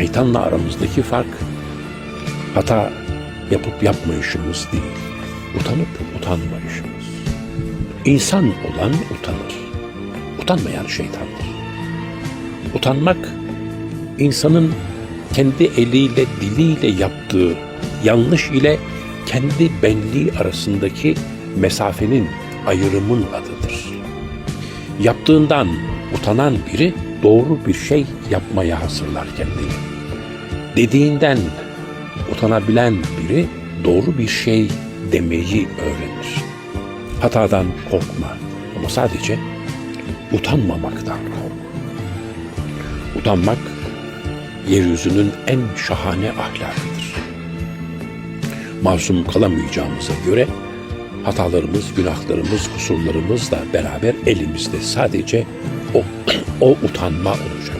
şeytanla aramızdaki fark hata yapıp yapmayışımız değil, utanıp utanmayışımız. İnsan olan utanır. Utanmayan şeytandır. Utanmak insanın kendi eliyle diliyle yaptığı yanlış ile kendi benliği arasındaki mesafenin ayrımın adıdır. Yaptığından utanan biri doğru bir şey yapmaya hazırlar kendini. Dediğinden utanabilen biri doğru bir şey demeyi öğrenir. Hatadan korkma ama sadece utanmamaktan kork. Utanmak yeryüzünün en şahane ahlakıdır. Masum kalamayacağımıza göre hatalarımız, günahlarımız, kusurlarımızla beraber elimizde sadece o, o utanma olacak.